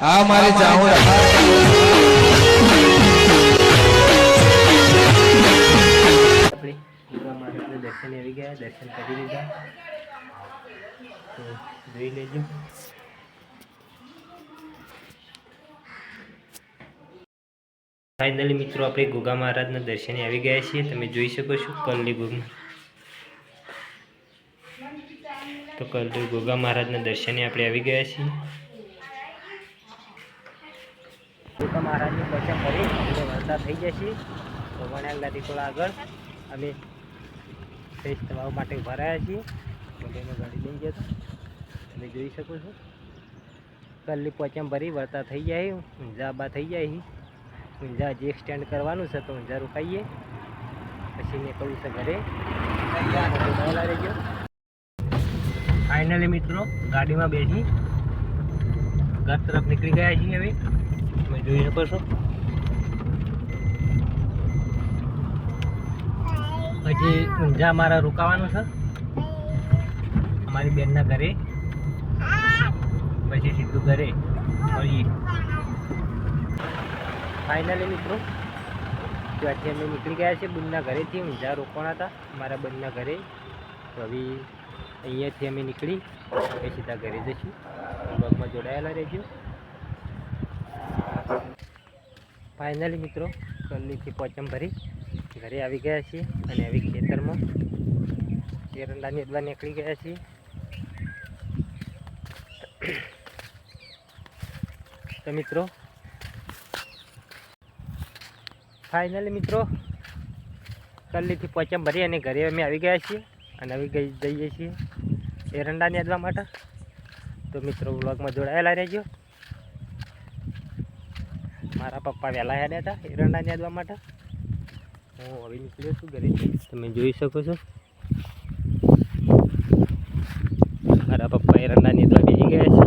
આ મારે જાઉં દર્શન આવી ગયા દર્શન કરી દીધા જોઈ લેજો. ફાઇનલી મિત્રો, આપણે ગોગા મહારાજના દર્શને આવી ગયા છીએ. તમે જોઈ શકો છો કલ્લી ગોગા. તો કલ્લી ગોગા મહારાજના દર્શને આપણે આવી ગયા છીએ. ગોગા મહારાજની દર્શન કરી અને વરસાદ થઈ જશે. તો વણાંગલાથી થોડા આગળ અમે ફ્રેશ થવા માટે ભરાયા રહ્યા છીએ. મોટેમાં ગાડી લઈ જતા તમે જોઈ શકો છો. કલ્લી પોચમ ભરી વળતા થઈ જાય, ઊંઝા બા થઈ જાય ઊંઝા જે સ્ટેન્ડ કરવાનું છે તો ઊંઝા રોકાઈએ. પછી નીકળવું છે ઘરે. રહેજો ફાઇનલી મિત્રો, ગાડીમાં બેસી ઘર તરફ નીકળી ગયા છીએ હવે. તમે જોઈ શકો છો. પછી ઊંઝા મારા રોકાવાનું છે. અમારી બેનના ઘરે. પછી સીધું ઘરે. મળીએ ફાઇનલી મિત્રો ત્યાંથી અમે નીકળી ગયા છે બુનના ઘરેથી ઊંઝા રોકાણા હતા, મારા બંધના ઘરે. તો હવે અહીંયાથી અમે નીકળી હવે સીધા ઘરે જઈશું. બ્લોગમાં જોડાયેલા રહેજો. ફાઇનલી મિત્રો કલ્લીથી પોચમ ભરી ઘરે આવી ગયા છીએ અને આવી ખેતરમાં એરંડાની અદવા નીકળી ગયા છીએ. તો મિત્રો ફાઇનલી મિત્રો કલ્લીથી પોચમ ભરી અને ઘરે અમે આવી ગયા છીએ અને આવી જઈએ છીએ એરંડાની અદવા માટે. તો મિત્રો વ્લોગમાં જોડાયેલા રહેજો. મારા પપ્પા વહેલા હેડ્યા હતા એરંડા નેદવા માટે. હું હવે નીકળ્યો છું ઘરેથી તમે જોઈ શકો છો. મારા પપ્પા એરંડાની અદવા બેસી ગયા છે.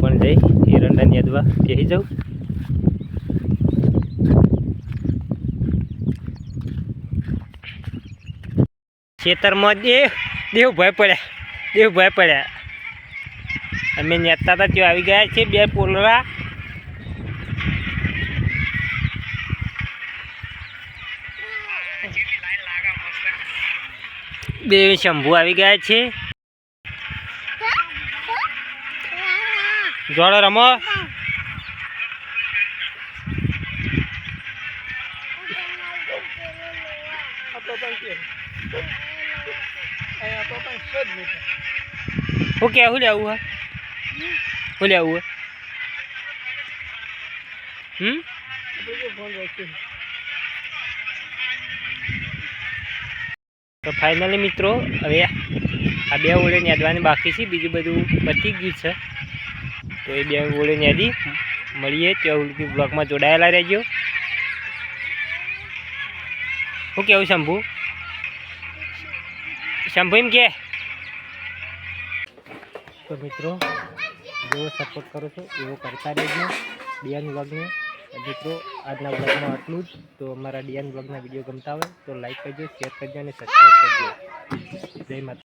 પણ જઈ એરંડાની અદવા બેસી જાઉં. ખેતરમાં દેવ દેવ ભય પડ્યા દેવ ભય પડ્યા. અમે નેતા હતા ત્યાં આવી ગયા છે બે પોલરા. બે શંભુ આવી ગયા છે જોડો રમો હું કે શું લેવું હે શું લેવું હે હમ તો ફાઇનલી મિત્રો, હવે આ બે ઓળે યાદવાની બાકી છે. બીજું બધું પતી ગયું છે. તો એ બે ઓળે યાદી મળીએ. ત્યાં સુધી બ્લોગમાં જોડાયેલા રહેજો. શું કેવું શંભુ? શંભુ એમ કે? તો મિત્રો, જેવો સપોર્ટ કરો છો, એવો કરતા રહેજો. બેન બ્લોગને મિત્રો, આજના બ્લોગમાં આટલું જ. તો અમારા ડિયાન બ્લોગના વીડિયો ગમતા હોય તો લાઈક કરજો શેર કરજો અને સબસ્ક્રાઈબ કરજો. જય માતા